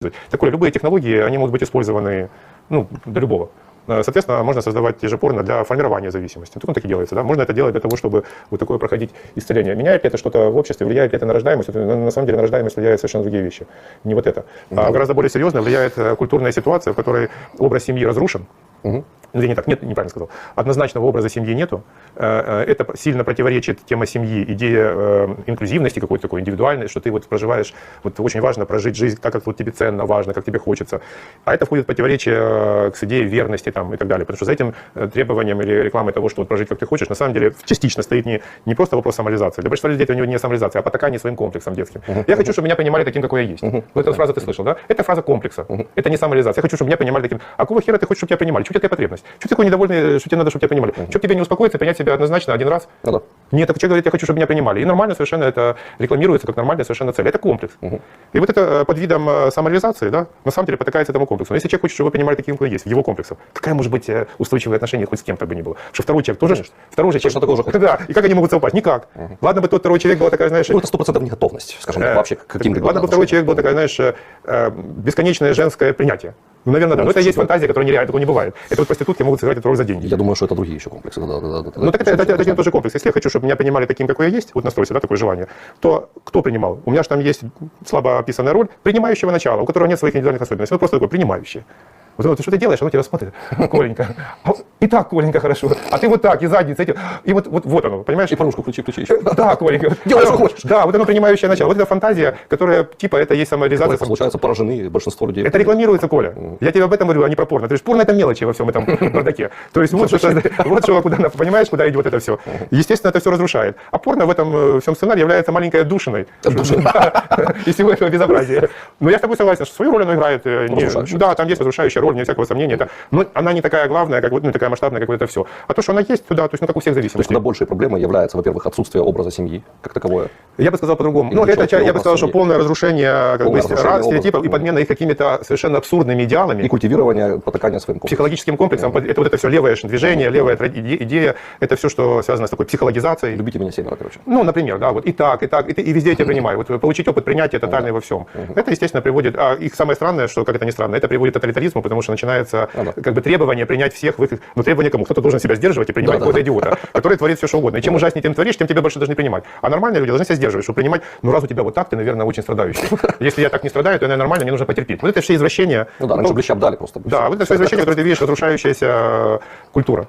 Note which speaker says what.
Speaker 1: Так вот, любые технологии, они могут быть использованы ну, для любого. Э, Соответственно, можно создавать те же порно для формирования зависимости. Тут он так и делается. Да? Можно это делать для того, чтобы вот такое проходить исцеление. Меняет ли это что-то в обществе, влияет ли это на рождаемость? Это, на самом деле на рождаемость влияет совершенно другие вещи. Не вот это. А гораздо более серьезно влияет э, культурная ситуация, в которой образ семьи разрушен. Ну, я не так, нет, неправильно сказал. Однозначного образа семьи нету. Э, э, Это сильно противоречит тема семьи, идея э, инклюзивности какой-то такой, индивидуальной, что ты вот проживаешь, вот очень важно прожить жизнь так, как вот тебе ценно, важно, как тебе хочется. А это входит в противоречие э, с идее верности там, и так далее. Потому что за этим требованием или рекламой того, что вот прожить как ты хочешь, на самом деле частично стоит не, не просто вопрос самореализации. Для большинства людей это не самореализация, а потакание своим комплексом детским. Я хочу, чтобы меня понимали таким, какой я есть. Вот эту фразу ты слышал, да? Это фраза комплекса. Это не самореализация. Я хочу, чтобы меня понимали таким. А какого хера ты хочешь, чтобы тебя понимали? Что у тебя такая потребность? Что ты такой недовольный, что тебе надо, чтобы тебя понимали? Что тебе не успокоиться, принять себя однозначно один раз?
Speaker 2: Ну да.
Speaker 1: Нет, так человек говорит, я хочу, чтобы меня принимали. И нормально совершенно это рекламируется как нормальная совершенно цель. Это комплекс. И вот это э, под видом э, самореализации, да, на самом деле потакается этому комплексу. Но если человек хочет, чтобы его принимали таким, какой есть, в его комплексах, какая может быть э, устойчивое отношение хоть с кем-то бы ни было? Что второй человек тоже, второй же человек,
Speaker 2: такого же хочет.
Speaker 1: да, и как они могут совпасть? Никак. Ладно бы тот второй человек была такая, знаешь,
Speaker 2: Ну, это сто процентов не готовность, скажем так,
Speaker 1: Э,
Speaker 2: вообще к каким-либо
Speaker 1: Ладно бы второй человек был такая, знаешь, э, э, бесконечное женское принятие. Ну, наверное, да. Но это есть фантазия, которая нереальна, такого не бывает. Это вот проститутки могут сыграть эту роль за деньги.
Speaker 2: Я думаю, что это другие еще комплексы. Да, да, да, да,
Speaker 1: Ну, так это, это, это один и тот же комплекс. Если я хочу, чтобы меня принимали таким, какой я есть, вот настройся, да, такое желание, то кто принимал? У меня же там есть слабо описанная роль принимающего начала, у которого нет своих индивидуальных особенностей. Он просто такой принимающий. Вот ты что ты делаешь? Он тебя смотрит. Коленька. А, И так, Коленька, хорошо. А ты вот так, и задница. эти- И вот, вот, вот оно, понимаешь?
Speaker 2: И порнушку включи, включи еще.
Speaker 1: Да, Коленька.
Speaker 2: Делай, что хочешь.
Speaker 1: Да, вот оно принимающее начало. Вот эта фантазия, которая, типа, это есть самореализация.
Speaker 2: Получается, поражены большинство людей.
Speaker 1: Это рекламируется, Коля. Я тебе об этом говорю, а не про порно. Ты же порно это мелочи во всем этом бардаке. То есть вот что, вот что куда, понимаешь, куда идет это все. Естественно, это все разрушает. А порно в этом э, всем сценарии является маленькой душиной. И всего этого безобразия. Но я с тобой согласен, что свою роль оно играет. э. Да, там есть разрушающая роль, вне всякого сомнения. Это, но она не такая главная, как вот, ну, такая масштабная, как вот это все. А то, что она есть, туда, то есть, ну, как у всех
Speaker 2: То есть куда большей проблемой является, во-первых, отсутствие образа семьи как таковое.
Speaker 1: Я бы сказал по-другому. Ну, это, я бы сказал, что полное разрушение как
Speaker 2: Полное
Speaker 1: бы,
Speaker 2: разрушение
Speaker 1: стереотипов и подмена их какими-то совершенно абсурдными идеалами.
Speaker 2: И культивирование, потакания своим комплексом.
Speaker 1: психологическим комплексом. под- Это вот это все левое движение, левая идея, это все, что связано с такой психологизацией.
Speaker 2: Любите меня семеро, короче.
Speaker 1: Ну, например, да, вот и так, и так, и, и везде я тебя принимаю. Вот получить опыт принятия тотальный во всем. Это, естественно, приводит, а их самое странное, что, как это ни странно, это приводит к тоталитаризму, потому что начинается
Speaker 2: А, да.
Speaker 1: как бы требование принять всех в их, ну, требование кому? Кто-то должен себя сдерживать и принимать
Speaker 2: Да,
Speaker 1: какого-то
Speaker 2: да.
Speaker 1: идиота, который творит все, что угодно. И чем ужаснее ты творишь, тем тебя больше должны принимать. А нормальные люди должны себя сдерживать, чтобы принимать, ну, раз у тебя вот так, ты, наверное, очень страдающий. Если я так не страдаю, то я нормально, мне нужно потерпеть. Вот это все извращения.
Speaker 2: Ну да, раньше бы щап дали просто.
Speaker 1: Да, вот это все извращение, которое ты видишь, разрушающаяся культура.